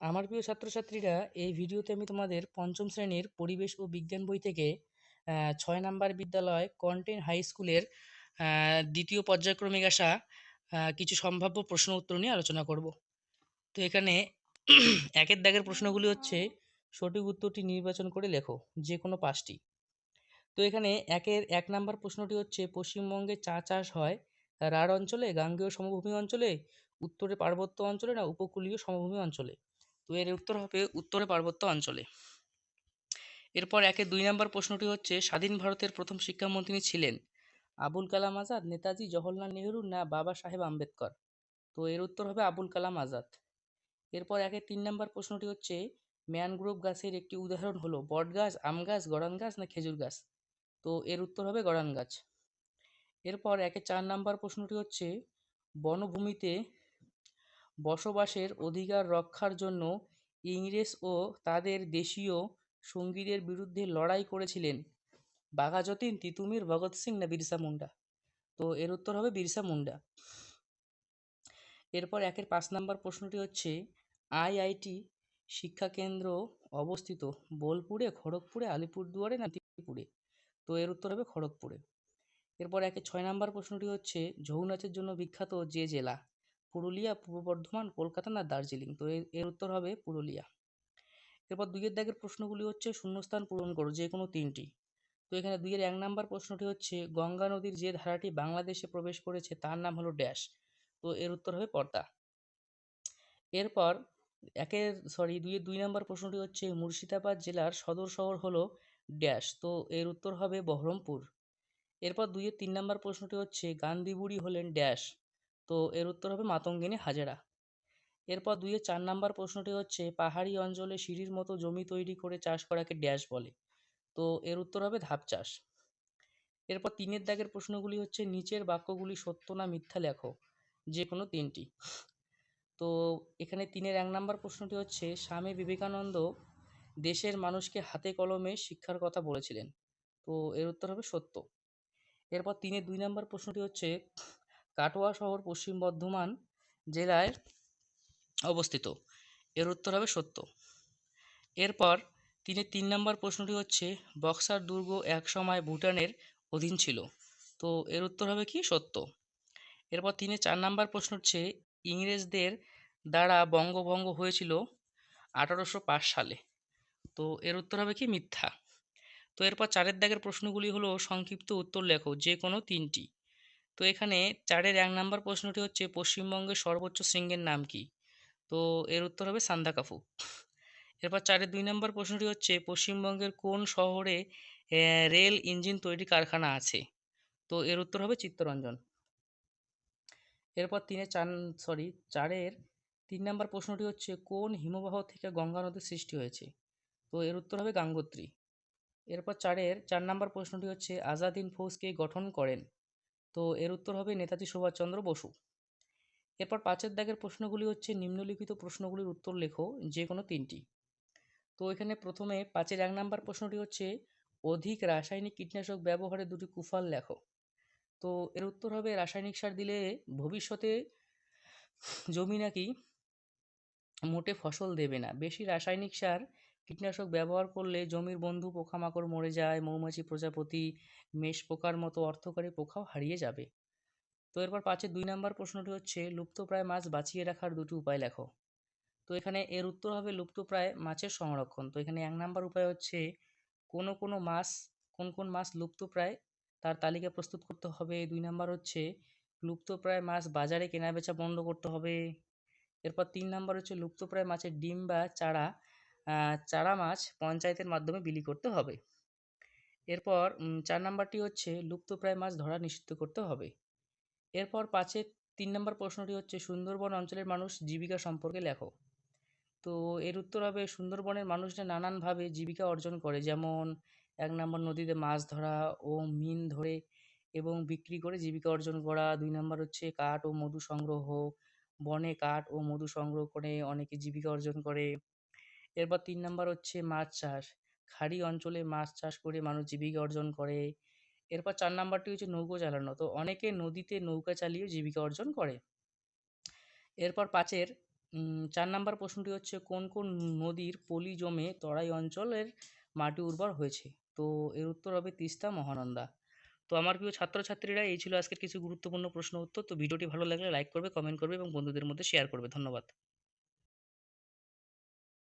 আমার প্রিয় ছাত্রছাত্রীরা, এই ভিডিওতে আমি তোমাদের পঞ্চম শ্রেণির পরিবেশ ও বিজ্ঞান বই থেকে ছয় নাম্বার বিদ্যালয় কন্টেন হাই স্কুলের দ্বিতীয় পর্যায়ক্রমিক আসা কিছু সম্ভাব্য প্রশ্ন উত্তর নিয়ে আলোচনা করব। তো এখানে একের দাগের প্রশ্নগুলি হচ্ছে, সঠিক উত্তরটি নির্বাচন করে লেখো যে কোনো পাঁচটি। তো এখানে একের এক নাম্বার প্রশ্নটি হচ্ছে, পশ্চিমবঙ্গে চা চাষ হয় রাঢ় অঞ্চলে, গাঙ্গেয় সমভূমি অঞ্চলে, উত্তরে পার্বত্য অঞ্চলে না উপকূলীয় সমভূমি অঞ্চলে? তো এর উত্তর হবে উত্তরে পার্বত্য অঞ্চলে। এরপর একে দুই নম্বর প্রশ্নটি হচ্ছে, স্বাধীন ভারতের প্রথম শিক্ষামন্ত্রী ছিলেন আবুল কালাম আজাদ, নেতাজি জওহরলাল নেহরু না বাবা সাহেব আম্বেদকর? তো এর উত্তর হবে আবুল কালাম আজাদ। এরপর একে তিন নম্বর প্রশ্নটি হচ্ছে, ম্যানগ্রোভ গাছের একটি উদাহরণ হলো, বট গাছ, আম গাছ গড়ান গাছ না খেজুর গাছ? তো এর উত্তর হবে গড়ান গাছ। এরপর একে চার নাম্বার প্রশ্নটি হচ্ছে, বনভূমিতে বসবাসের অধিকার রক্ষার জন্য ইংরেজ ও তাদের দেশীয় সঙ্গীদের বিরুদ্ধে লড়াই করেছিলেন বাঘা যতীন, তিতুমির, ভগৎ সিং না বিরসা মুন্ডা? তো এর উত্তর হবে বিরসা মুন্ডা। এরপর একের পাঁচ নাম্বার প্রশ্নটি হচ্ছে, আইআইটি শিক্ষা কেন্দ্র অবস্থিত বোলপুরে, খড়গপুরে, আলিপুরদুয়ারে না ত্রিপুরে তো এর উত্তর হবে খড়গপুরে। এরপর একে ছয় নাম্বার প্রশ্নটি হচ্ছে ছৌ নাচের জন্য বিখ্যাত যে জেলা? পুরুলিয়া, পূর্ব বর্ধমান, কলকাতা না দার্জিলিং? তো এর উত্তর হবে পুরুলিয়া। এরপর দুইয়ের দাগের প্রশ্নগুলি হচ্ছে শূন্যস্থান পূরণ করো, যে কোনো তিনটি। তো এখানে দুইয়ের এক নাম্বার প্রশ্নটি হচ্ছে, গঙ্গা নদীর যে ধারাটি বাংলাদেশে প্রবেশ করেছে তার নাম হলো ড্যাশ। তো এর উত্তর হবে পর্দা। এরপর একের, সরি, দুইয়ের দুই নাম্বার প্রশ্নটি হচ্ছে, মুর্শিদাবাদ জেলার সদর শহর হলো ড্যাশ। তো এর উত্তর হবে বহরমপুর। এরপর দুইয়ের তিন নাম্বার প্রশ্নটি হচ্ছে গান্ধী বুড়ি হলেন ড্যাশ। তো এর উত্তর হবে মাতঙ্গিনী হাজেরা। এরপর দুইয়ের চার নাম্বার প্রশ্নটি হচ্ছে, পাহাড়ি অঞ্চলে সিঁড়ির মতো জমি তৈরি করে চাষ করাকে ড্যাশ বলে। তো এর উত্তর হবে ধাপ চাষ। এরপর তিনের দাগের প্রশ্নগুলি হচ্ছে, নিচের বাক্যগুলি সত্য না মিথ্যা লেখো? যে কোনো তিনটি। তো এখানে তিনের এক নাম্বার প্রশ্নটি হচ্ছে, স্বামী বিবেকানন্দ দেশের মানুষকে হাতে কলমে শিক্ষার কথা বলেছিলেন। তো এর উত্তর হবে সত্য। এরপর তিনের দুই নাম্বার প্রশ্নটি হচ্ছে কাটোয়া শহর পশ্চিম বর্ধমান জেলায় অবস্থিত। এর উত্তর হবে সত্য। এরপর তিনি তিন নম্বর প্রশ্নটি হচ্ছে, বক্সার দুর্গ একসময় ভুটানের অধীন ছিল। তো এর উত্তর হবে কি? সত্য। এরপর তিনি চার নম্বর প্রশ্ন হচ্ছে, ইংরেজদের দ্বারা বঙ্গভঙ্গ হয়েছিল আঠারোশো পাঁচ সালে। তো এর উত্তর হবে কি? মিথ্যা। তো এরপর চারের দাগের প্রশ্নগুলি হলো, সংক্ষিপ্ত উত্তর লেখো, যে কোনো তিনটি। তো এখানে চারের এক নম্বর প্রশ্নটি হচ্ছে, পশ্চিমবঙ্গের সর্বোচ্চ শৃঙ্গের নাম কি? তো এর উত্তর হবে সান্দাকাফু এরপর চারের দুই নম্বর প্রশ্নটি হচ্ছে, পশ্চিমবঙ্গের কোন শহরে রেল ইঞ্জিন তৈরি কারখানা আছে? তো এর উত্তর হবে চিত্তরঞ্জন। এরপর তিনের চার, সরি, চারের তিন নম্বর প্রশ্নটি হচ্ছে, কোন হিমবাহ থেকে গঙ্গা নদীর সৃষ্টি হয়েছে? তো এর উত্তর হবে গাঙ্গোত্রী। এরপর চারের চার নম্বর প্রশ্নটি হচ্ছে, আজাদিন ফৌজকে গঠন করেন তো এর উত্তর হবে নেতাজি সুভাষচন্দ্র বসু। এরপর পাঁচের দাগের প্রশ্নগুলি হচ্ছে, নিম্নলিখিত প্রশ্নগুলির উত্তর লেখো যে কোনো তিনটি। তো এখানে প্রথমে পাঁচের এক নাম্বার প্রশ্নটি হচ্ছে, অধিক রাসায়নিক কীটনাশক ব্যবহারে দুটি কুফল লেখো। তো এর উত্তর হবে, রাসায়নিক সার দিলে ভবিষ্যতে জমি নাকি মোটে ফসল দেবে না। বেশি রাসায়নিক সার কীটনাশক ব্যবহার করলে জমির বন্ধু পোকামাকড় মরে যায়, মৌমাছি প্রজাপতি, মেষ পোকার মতো অর্থকারী পোকাও হারিয়ে যাবে। তো এরপর পাঁচের দুই নাম্বার প্রশ্নটি হচ্ছে, লুপ্তপ্রায় মাছ বাঁচিয়ে রাখার দুটি উপায় লেখো। তো এখানে এর উত্তর হবে লুপ্তপ্রায় মাছের সংরক্ষণ। তো এখানে এক নাম্বার উপায় হচ্ছে, কোনো কোনো মাছ, কোন কোন মাছ লুপ্তপ্রায়, তার তালিকা প্রস্তুত করতে হবে। দুই নাম্বার হচ্ছে, লুপ্তপ্রায় মাছ বাজারে কেনাবেচা বন্ধ করতে হবে। এরপর তিন নাম্বার হচ্ছে, লুপ্তপ্রায় মাছের ডিম বা চারা চারা মাছ পঞ্চায়েতের মাধ্যমে বিলি করতে হবে। এরপর চার নাম্বারটি হচ্ছে লুপ্তপ্রায় মাছ ধরা নিষিদ্ধ করতে হবে। এরপর পাঁচের তিন নম্বর প্রশ্নটি হচ্ছে, সুন্দরবন অঞ্চলের মানুষ জীবিকা সম্পর্কে লেখো। তো এর উত্তর হবে, সুন্দরবনের মানুষরা নানানভাবে জীবিকা অর্জন করে, যেমন এক নম্বর নদীতে মাছ ধরা ও মিন ধরে এবং বিক্রি করে জীবিকা অর্জন করা। দুই নম্বর হচ্ছে কাঠ ও মধু সংগ্রহ, বনে কাঠ ও মধু সংগ্রহ করে অনেকে জীবিকা অর্জন করে। এরপর তিন নম্বর হচ্ছে মাছ চাষ। খাড়ি অঞ্চলে মাছ চাষ করে মানুষ জীবিকা অর্জন করে। এরপর চার নাম্বারটি হচ্ছে নৌকো চালানো। তো অনেকে নদীতে নৌকা চালিয়ে জীবিকা অর্জন করে। এরপর পাঁচের চার নাম্বার প্রশ্নটি হচ্ছে কোন কোন নদীর পলি জমে তরাই অঞ্চলের মাটি উর্বর হয়েছে? তো এর উত্তর হবে তিস্তা, মহানন্দা। তো আমার প্রিয় ছাত্রছাত্রীরা, এই ছিল আজকের কিছু গুরুত্বপূর্ণ প্রশ্ন উত্তর। তো ভিডিওটি ভালো লাগলে লাইক করবে, কমেন্ট করবে এবং বন্ধুদের মধ্যে শেয়ার করবে। ধন্যবাদ।